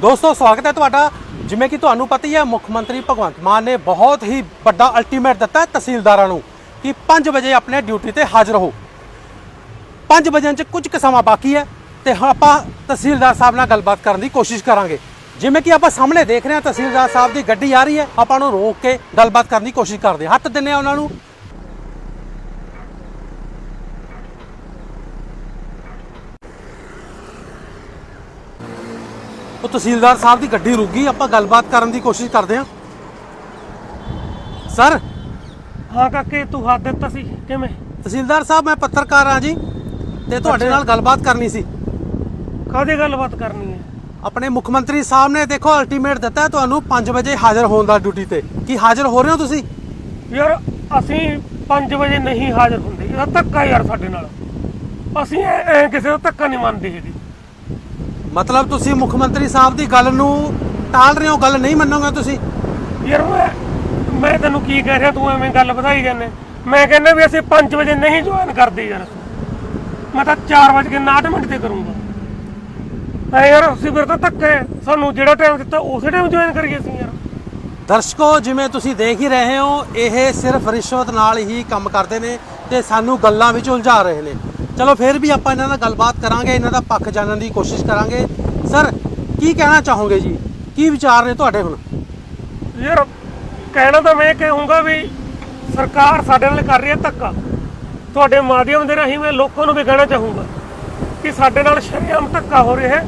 ਦੋਸਤੋ, ਸਵਾਗਤ ਹੈ ਤੁਹਾਡਾ। ਜਿਵੇਂ ਕਿ ਤੁਹਾਨੂੰ ਪਤਾ ਹੀ ਹੈ, ਮੁੱਖ ਮੰਤਰੀ ਭਗਵੰਤ ਮਾਨ ਨੇ ਬਹੁਤ ਹੀ ਵੱਡਾ ਅਲਟੀਮੇਟ ਦਿੱਤਾ ਹੈ ਤਹਿਸੀਲਦਾਰਾਂ ਨੂੰ ਕਿ 5 ਵਜੇ ਆਪਣੇ ਡਿਊਟੀ ਤੇ ਹਾਜ਼ਰ ਹੋ। 5 ਵਜੇ ਚ ਕੁਝ ਕੁ ਸਮਾਂ ਬਾਕੀ ਹੈ ਤੇ ਹੁਣ ਆਪਾਂ ਤਹਿਸੀਲਦਾਰ ਸਾਹਿਬ ਨਾਲ ਗੱਲਬਾਤ ਕਰਨ ਦੀ ਕੋਸ਼ਿਸ਼ ਕਰਾਂਗੇ। ਜਿਵੇਂ ਕਿ ਆਪਾਂ ਸਾਹਮਣੇ ਦੇਖ ਰਹੇ ਹਾਂ, ਤਹਿਸੀਲਦਾਰ ਸਾਹਿਬ ਦੀ ਗੱਡੀ ਆ ਰਹੀ ਹੈ। ਆਪਾਂ ਨੂੰ ਰੋਕ ਕੇ ਗੱਲਬਾਤ ਕਰਨ ਦੀ ਕੋਸ਼ਿਸ਼ ਕਰਦੇ ਹਾਂ। ਹੱਥ ਦਿੰਨੇ ਆ ਉਹਨਾਂ ਨੂੰ। ਉਹ ਤਹਿਸੀਲਦਾਰ ਸਾਹਿਬ ਦੀ ਗੱਡੀ ਰੁਕ ਗਈ ਆਪਾਂ ਗੱਲਬਾਤ ਕਰਨ ਦੀ ਕੋਸ਼ਿਸ਼ ਕਰਦੇ ਹਾਂ। ਸਰ? ਹਾਂ ਕਾਕੇ ਤੂੰ ਹੱਥ ਦਿੱਤਾ ਸੀ ਕਿਵੇਂ? ਤਹਿਸੀਲਦਾਰ ਸਾਹਿਬ ਮੈਂ ਪੱਤਰਕਾਰ ਹਾਂ ਜੀ ਤੇ ਤੁਹਾਡੇ ਨਾਲ ਗੱਲਬਾਤ ਕਰਨੀ ਸੀ। ਕਾਹਦੀ ਗੱਲਬਾਤ ਕਰਨੀ ਹੈ? ਆਪਣੇ ਮੁੱਖ ਮੰਤਰੀ ਸਾਹਿਬ ਨੇ ਦੇਖੋ ਅਲਟੀਮੇਟ ਦਿੱਤਾ ਤੁਹਾਨੂੰ 5 ਵਜੇ ਹਾਜ਼ਰ ਹੋਣ ਦਾ ਡਿਊਟੀ ਤੇ। ਕੀ ਹਾਜ਼ਰ ਹੋ ਰਹੇ ਹੋ ਤੁਸੀਂ? ਯਾਰ ਅਸੀਂ 5 ਵਜੇ ਨਹੀਂ ਹਾਜ਼ਰ ਹੁੰਦੇ ਇਹਦਾ ਧੱਕਾ ਯਾਰ ਸਾਡੇ ਨਾਲ। ਅਸੀਂ ਐ ਕਿਸੇ ਦਾ ਧੱਕਾ ਨਹੀਂ ਮੰਨਦੇ ਹੈਗੇ। ਮਤਲਬ ਤੁਸੀਂ ਮੁੱਖ ਮੰਤਰੀ ਸਾਹਿਬ ਦੀ ਗੱਲ ਨੂੰ ਟਾਲ ਰਹੇ ਹੋ ਗੱਲ ਨਹੀਂ ਮੰਨੋਗੇ ਤੁਸੀਂ? ਯਾਰ ਮੈਂ ਮੈਂ ਤੈਨੂੰ ਕੀ ਕਹਿ ਰਿਹਾ ਤੂੰ ਐਵੇਂ ਗੱਲ ਵਧਾਈ ਜਾਂਦੇ। ਮੈਂ ਕਹਿੰਦਾ ਵੀ ਅਸੀਂ 5 ਵਜੇ ਨਹੀਂ ਜੁਆਇਨ ਕਰਦੇ ਯਾਰ ਮੈਂ ਤਾਂ 4 ਵਜੇ ਕੇ 59 ਮਿੰਟ ਤੇ ਕਰੂੰਗਾ। ਐ ਯਾਰ ਅਸੀਂ ਫਿਰ ਤਾਂ ਧੱਕਾ ਸਾਨੂੰ ਜਿਹੜਾ ਟਾਈਮ ਦਿੱਤਾ ਉਸੇ ਟਾਈਮ ਜੁਆਇਨ ਕਰੀਏ ਅਸੀਂ ਯਾਰ। ਦਰਸ਼ਕੋ ਜਿਵੇਂ ਤੁਸੀਂ ਦੇਖ ਹੀ ਰਹੇ ਹੋ ਇਹ ਸਿਰਫ ਰਿਸ਼ਵਤ ਨਾਲ ਹੀ ਕੰਮ ਕਰਦੇ ਨੇ ਤੇ ਸਾਨੂੰ ਗੱਲਾਂ ਵਿੱਚ ਉਲਝਾ ਰਹੇ ਨੇ। ਚਲੋ ਫਿਰ ਵੀ ਆਪਾਂ ਇਹਨਾਂ ਨਾਲ ਗੱਲਬਾਤ ਕਰਾਂਗੇ ਇਹਨਾਂ ਦਾ ਪੱਖ ਜਾਣਨ ਦੀ ਕੋਸ਼ਿਸ਼ ਕਰਾਂਗੇ ਸਰ ਕੀ ਕਹਿਣਾ ਚਾਹੋਗੇ ਜੀ ਕੀ ਵਿਚਾਰ ਨੇ ਤੁਹਾਡੇ ਹੁਣ ਯਾਰ ਕਹਿਣਾ ਤਾਂ ਮੈਂ ਕਹੂੰਗਾ ਵੀ ਸਰਕਾਰ ਸਾਡੇ ਨਾਲ ਕਰ ਰਹੀ ਹੈ ਧੱਕਾ ਤੁਹਾਡੇ ਮਾਧਿਅਮ ਦੇ ਰਾਹੀਂ ਮੈਂ ਲੋਕਾਂ ਨੂੰ ਵੀ ਕਹਿਣਾ ਚਾਹੂੰਗਾ ਕਿ ਸਾਡੇ ਨਾਲ ਸ਼ਰੇਆਮ ਧੱਕਾ ਹੋ ਰਿਹਾ ਹੈ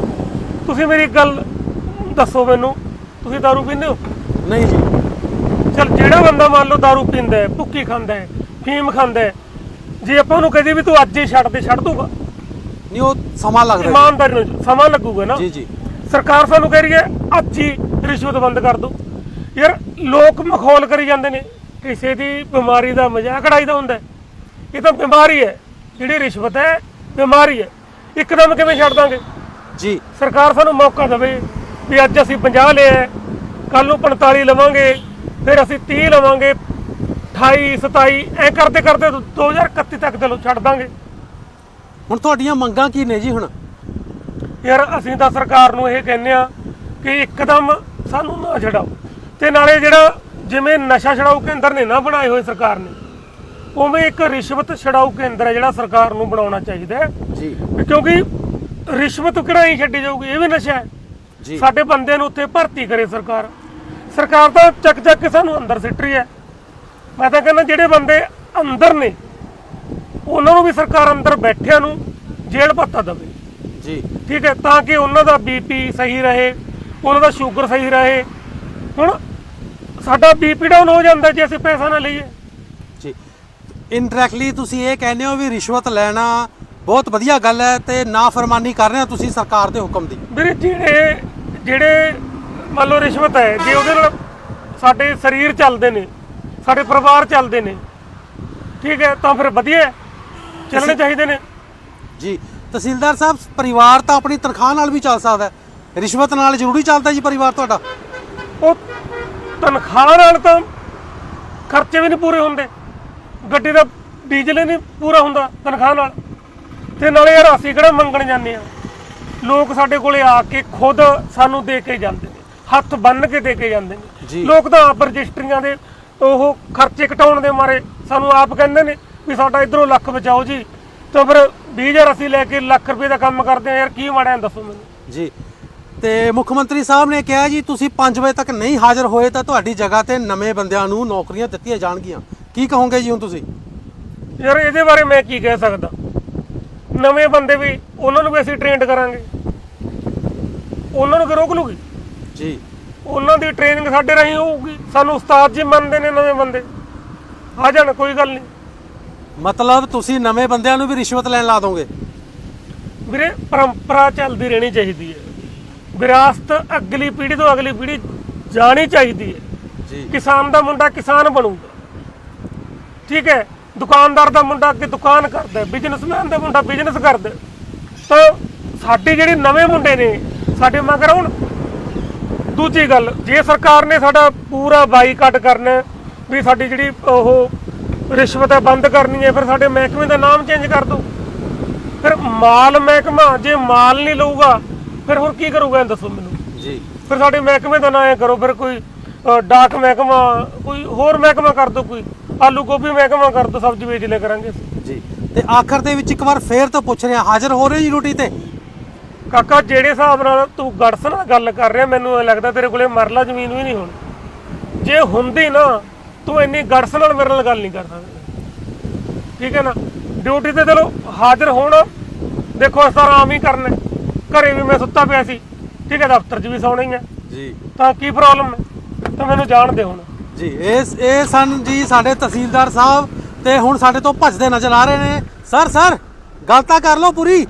ਤੁਸੀਂ ਮੇਰੀ ਇੱਕ ਗੱਲ ਦੱਸੋ ਮੈਨੂੰ ਤੁਸੀਂ दारू ਪੀਂਦੇ ਹੋ ਨਹੀਂ ਜੀ ਚਲ ਜਿਹੜਾ ਬੰਦਾ ਮੰਨ ਲਓ दारू ਪੀਂਦਾ ਹੈ ਭੁੱਕੀ ਖਾਂਦਾ ਹੈ ਫੀਮ ਖਾਂਦਾ ਹੈ ਜੇ ਆਪਾਂ ਉਹਨੂੰ ਕਹਦੇ ਵੀ ਤੂੰ ਅੱਜ ਹੀ ਛੱਡ ਦੇ ਛੱਡ ਦੂਗਾ ਨਹੀਂ ਉਹ ਸਮਾਂ ਲੱਗਦਾ। ਇਮਾਨਦਾਰੀ ਨਾਲ ਸਮਾਂ ਲੱਗੂਗਾ ਨਾ। ਜੀ ਜੀ। ਸਰਕਾਰ ਸਾਨੂੰ ਕਹਿ ਰਹੀ ਹੈ ਅੱਜ ਹੀ ਰਿਸ਼ਵਤ ਬੰਦ ਕਰ ਦਿਓ। ਯਾਰ ਲੋਕ ਮਖੌਲ ਕਰੀ ਜਾਂਦੇ ਨੇ। ਕਿਸੇ ਦੀ ਬਿਮਾਰੀ ਦਾ ਮਜ਼ਾਕ ਉਡਾਈਦਾ ਹੁੰਦਾ ਹੈ। ਇਹ ਤਾਂ ਬਿਮਾਰੀ ਹੈ। ਜਿਹੜੀ ਰਿਸ਼ਵਤ ਹੈ ਬਿਮਾਰੀ ਹੈ। ਇੱਕਦਮ ਕਿਵੇਂ ਛੱਡ ਦਾਂਗੇ? ਜੀ। ਸਰਕਾਰ ਸਾਨੂੰ ਮੌਕਾ ਦੇਵੇ ਵੀ ਅੱਜ ਅਸੀਂ 50 ਲਿਆ ਕੱਲ ਨੂੰ 45 ਲਵਾਂਗੇ ਫਿਰ ਅਸੀਂ 30 ਲਵਾਂਗੇ। 28 27 ਐ ਕਰਦੇ ਕਰਦੇ 2031 ਤੱਕ ਚਲੋ ਛੱਡ ਦਾਂਗੇ। ਹੁਣ ਤੁਹਾਡੀਆਂ ਮੰਗਾਂ ਕੀ ਨੇ ਜੀ ਹੁਣ? ਯਾਰ ਅਸੀਂ ਤਾਂ ਸਰਕਾਰ ਨੂੰ ਇਹ ਕਹਿੰਦੇ ਆ ਕਿ ਇੱਕਦਮ ਸਾਨੂੰ ਨਾ ਛਡਾਓ। ਤੇ ਨਾਲੇ ਜਿਹੜਾ ਜਿਵੇਂ ਨਸ਼ਾ ਛਡਾਊ ਕੇਂਦਰ ਨੇ ਨਾ ਬਣਾਏ ਹੋਏ ਸਰਕਾਰ ਨੇ ਉਵੇਂ ਇੱਕ ਰਿਸ਼ਵਤ ਛਡਾਊ ਕੇਂਦਰ ਹੈ ਜਿਹੜਾ ਸਰਕਾਰ ਨੂੰ ਬਣਾਉਣਾ ਚਾਹੀਦਾ ਜੀ। ਕਿਉਂਕਿ ਰਿਸ਼ਵਤ ਕਿਹੜਾ ਹੀ ਛੱਡੀ ਜਾਊਗੀ ਇਹ ਵੀ ਨਸ਼ਾ ਹੈ। ਜੀ। ਸਾਡੇ ਬੰਦਿਆਂ ਨੂੰ ਉੱਥੇ ਭਰਤੀ ਕਰੇ ਸਰਕਾਰ। ਸਰਕਾਰ ਤਾਂ ਚੱਕ ਚੱਕ ਕੇ ਸਾਨੂੰ ਅੰਦਰ ਸਿੱਟ ਰਹੀ ਹੈ। ਮੈਂ ਤਾਂ ਕਹਿੰਦਾ ਜਿਹੜੇ ਬੰਦੇ ਅੰਦਰ ਨੇ ਉਹਨਾਂ ਨੂੰ ਵੀ ਸਰਕਾਰ ਅੰਦਰ ਬੈਠਿਆਂ ਨੂੰ ਜੇਲ੍ਹ ਭੱਤਾ ਦੇਵੇ। ਜੀ। ਠੀਕ ਹੈ ਤਾਂ ਕਿ ਉਹਨਾਂ ਦਾ ਬੀਪੀ ਸਹੀ ਰਹੇ ਉਹਨਾਂ ਦਾ ਸ਼ੂਗਰ ਸਹੀ ਰਹੇ। ਹੁਣ ਸਾਡਾ ਬੀਪੀ ਡਾਊਨ ਹੋ ਜਾਂਦਾ ਜੇ ਅਸੀਂ ਪੈਸਾ ਨਾ ਲਈਏ। ਜੀ। ਇਨਡਾਇਰੈਕਟਲੀ ਤੁਸੀਂ ਇਹ ਕਹਿੰਦੇ ਹੋ ਵੀ ਰਿਸ਼ਵਤ ਲੈਣਾ ਬਹੁਤ ਵਧੀਆ ਗੱਲ ਹੈ ਤੇ ਨਾਫਰਮਾਨੀ ਕਰ ਰਹੇ ਹੋ ਤੁਸੀਂ ਸਰਕਾਰ ਦੇ ਹੁਕਮ ਦੀ। ਵੀਰੇ ਜਿਹੜੇ ਜਿਹੜੇ ਮੰਨ ਲਓ ਰਿਸ਼ਵਤ ਹੈ ਜੇ ਉਹਦੇ ਨਾਲ ਸਾਡੇ ਸਰੀਰ ਚੱਲਦੇ ਨੇ ਸਾਡੇ ਪਰਿਵਾਰ ਚੱਲਦੇ ਨੇ। ਠੀਕ ਹੈ ਤਾਂ ਫਿਰ ਵਧੀਆ ਹੈ। ਚੱਲਣੇ ਚਾਹੀਦੇ ਨੇ। ਜੀ ਤਹਿਸੀਲਦਾਰ ਸਾਹਿਬ ਪਰਿਵਾਰ ਤਾਂ ਆਪਣੀ ਤਨਖਾਹ ਨਾਲ ਵੀ ਚੱਲ ਸਕਦਾ ਹੈ। ਰਿਸ਼ਵਤ ਨਾਲ ਜ਼ਰੂਰੀ ਚੱਲਦਾ ਜੀ ਪਰਿਵਾਰ ਤੁਹਾਡਾ? ਉਹ ਤਨਖਾਹ ਨਾਲ ਤਾਂ ਖਰਚੇ ਵੀ ਨਹੀਂ ਪੂਰੇ ਹੁੰਦੇ। ਗੱਡੀ ਦਾ ਡੀਜ਼ਲ ਹੀ ਨਹੀਂ ਪੂਰਾ ਹੁੰਦਾ ਤਨਖਾਹ ਨਾਲ। ਤੇ ਨਾਲੇ ਯਾਰ ਅਸੀਂ ਕਿਹੜਾ ਮੰਗਣ ਜਾਂਦੇ ਆ ਲੋਕ ਸਾਡੇ ਕੋਲੇ ਆ ਕੇ ਖੁਦ ਸਾਨੂੰ ਦੇ ਕੇ ਜਾਂਦੇ ਨੇ। ਹੱਥ ਬੰਨ ਕੇ ਦੇ ਕੇ ਜਾਂਦੇ ਜੀ। ਨੇ ਲੋਕ ਤਾਂ ਆਪ ਰਜਿਸਟਰੀਆਂ ਦੇ ਉਹ ਖਰਚੇ ਘਟਾਉਣ ਦੇ ਮਾਰੇ ਸਾਨੂੰ ਆਪ ਕਹਿੰਦੇ ਨੇ ਵੀ ਸਾਡਾ ਇਧਰੋਂ ਲੱਖ ਬਚਾਓ ਜੀ। ਤਾਂ ਫਿਰ 20000 ਅਸੀਂ ਲੈ ਕੇ ਲੱਖ ਰੁਪਏ ਦਾ ਕੰਮ ਕਰਦੇ ਆ। ਯਾਰ ਕੀ ਮਾੜਾ ਹੈ ਦੱਸੋ ਮੈਨੂੰ। ਜੀ। ਤੇ ਮੁੱਖ ਮੰਤਰੀ ਸਾਹਿਬ ਨੇ ਕਿਹਾ ਜੀ ਤੁਸੀਂ 5 ਵਜੇ ਤੱਕ ਨਹੀਂ ਹਾਜ਼ਰ ਹੋਏ ਤਾਂ ਤੁਹਾਡੀ ਜਗ੍ਹਾ ਤੇ ਨਵੇਂ ਬੰਦਿਆਂ ਨੂੰ ਨੌਕਰੀਆਂ ਦਿੱਤੀਆਂ ਜਾਣਗੀਆਂ। ਕੀ ਕਹੋਗੇ ਜੀ ਹੁਣ ਤੁਸੀਂ? ਯਾਰ ਇਹਦੇ ਬਾਰੇ ਮੈਂ ਕੀ ਕਹਿ ਸਕਦਾ? ਨਵੇਂ ਬੰਦੇ ਵੀ ਉਹਨਾਂ ਨੂੰ ਵੀ ਅਸੀਂ ਟ੍ਰੇਨਡ ਕਰਾਂਗੇ। ਉਹਨਾਂ ਨੂੰ ਕਿ ਰੋਕ ਲੂਗੀ? ਜੀ। ਉਹਨਾਂ ਦੀ ਟ੍ਰੇਨਿੰਗ ਸਾਡੇ ਰਾਹੀਂ ਹੋਊਗੀ। ਸਾਨੂੰ ਉਸਤਾਦ ਜੀ ਮੰਨਦੇ ਨੇ ਨਵੇਂ ਬੰਦੇ। ਆ ਜਾਣ ਕੋਈ ਗੱਲ ਨਹੀਂ। ਮਤਲਬ ਤੁਸੀਂ ਨਵੇਂ ਬੰਦਿਆਂ ਨੂੰ ਵੀ ਰਿਸ਼ਵਤ ਲੈਣ ਲਾ ਦੋਗੇ? ਵੀਰੇ ਪਰੰਪਰਾ ਚੱਲਦੀ ਰਹਿਣੀ ਚਾਹੀਦੀ ਹੈ। ਵਿਰਾਸਤ ਅਗਲੀ ਪੀੜ੍ਹੀ ਤੋਂ ਅਗਲੀ ਪੀੜ੍ਹੀ ਜਾਣੀ ਚਾਹੀਦੀ ਹੈ। ਜੀ। ਕਿਸਾਨ ਦਾ ਮੁੰਡਾ ਕਿਸਾਨ ਬਣੂਗਾ। ਠੀਕ ਹੈ ਦੁਕਾਨਦਾਰ ਦਾ ਮੁੰਡਾ ਅੱਗੇ ਦੁਕਾਨ ਕਰਦਾ ਬਿਜ਼ਨਸਮੈਨ ਦਾ ਮੁੰਡਾ ਬਿਜ਼ਨਸ ਕਰਦਾ। ਤਾਂ ਸਾਡੇ ਜਿਹੜੇ ਨਵੇਂ ਮੁੰਡੇ ਨੇ ਸਾਡੇ ਮਗਰ ਹੁਣ ਦੂਜੀ ਗੱਲ ਜੇ ਸਰਕਾਰ ਨੇ ਸਾਡਾ ਪੂਰਾ ਬਾਈਕਾਟ ਕਰਨਾ ਵੀ ਸਾਡੀ ਜਿਹੜੀ ਉਹ ਰਿਸ਼ਵਤ ਹੈ ਬੰਦ ਕਰਨੀ ਹੈ ਫਿਰ ਸਾਡੇ ਮਹਿਕਮੇ ਦਾ ਨਾਮ ਚੇਂਜ ਕਰ ਦਿਓ। ਫਿਰ ਮਾਲ ਮਹਿਕਮਾ ਜੇ ਮਾਲ ਨਹੀਂ ਲਊਗਾ ਫਿਰ ਹੋਰ ਕੀ ਕਰੂਗਾ ਇਹ ਦੱਸੋ ਮੈਨੂੰ? ਜੀ। ਫਿਰ ਸਾਡੇ ਮਹਿਕਮੇ ਦਾ ਨਾਂ ਐ ਕਰੋ ਫਿਰ ਕੋਈ ਡਾਕ ਮਹਿਕਮਾ ਕੋਈ ਹੋਰ ਮਹਿਕਮਾ ਕਰ ਦੋ ਕੋਈ। ਆਲੂ ਗੋਭੀ ਮਹਿਕਮਾ ਕਰ ਦੋ ਸਬਜ਼ੀ ਵੇਚ ਲਿਆ ਕਰਾਂਗੇ ਜੀ। ਤੇ ਆਖਰ ਦੇ ਵਿੱਚ ਇੱਕ ਵਾਰ ਫੇਰ ਤੋਂ ਪੁੱਛ ਰਿਹਾ ਹਾਜ਼ਰ ਹੋ ਰਹੇ ਜੀ ਡਿਊਟੀ ਤੇ? ਕਾਕਾ ਜਿਹੜੇ ਹਿਸਾਬ ਨਾਲ ਤੂੰ ਗੜਸ ਨਾਲ ਗੱਲ ਕਰ ਰਿਹਾ ਮੈਨੂੰ ਇਹ ਲੱਗਦਾ ਤੇਰੇ ਕੋਲੇ ਮਰਲਾ ਜ਼ਮੀਨ ਵੀ ਨਹੀਂ ਹੋਣੀ। ਜੇ ਹੁੰਦੀ ਨਾ ਤੂੰ ਇੰਨੀ ਗੜਸ ਨਾਲ ਮੇਰੇ ਨਾਲ ਗੱਲ ਨਹੀਂ ਕਰ ਸਕਦਾ। ਠੀਕ ਹੈ ਨਾ? ਡਿਊਟੀ ਤੇ ਚਲੋ ਹਾਜ਼ਰ ਹੋਣਾ। ਦੇਖੋ ਇਸ ਤਰ੍ਹਾਂ ਆਮ ਹੀ ਕਰਨਾ। ਘਰੇ ਵੀ ਮੈਂ ਸੁੱਤਾ ਪਿਆ ਸੀ। ਠੀਕ ਹੈ ਦਫ਼ਤਰ 'ਚ ਵੀ ਸੌਣਾ ਹੀ ਹੈ ਜੀ। ਤਾਂ ਕੀ ਪ੍ਰੋਬਲਮ ਹੈ? ਤਾਂ ਮੈਨੂੰ ਜਾਣ ਦੇ ਹੁਣ। ਜੀ ਇਹ ਇਹ ਸਨ ਜੀ ਸਾਡੇ ਤਹਿਸੀਲਦਾਰ ਸਾਹਿਬ ਤੇ ਹੁਣ ਸਾਡੇ ਤੋਂ ਭੱਜਦੇ ਨਜ਼ਰ ਆ ਰਹੇ ਨੇ। ਸਰ ਸਰ ਗੱਲ ਤਾਂ ਕਰ ਲਓ ਪੂਰੀ।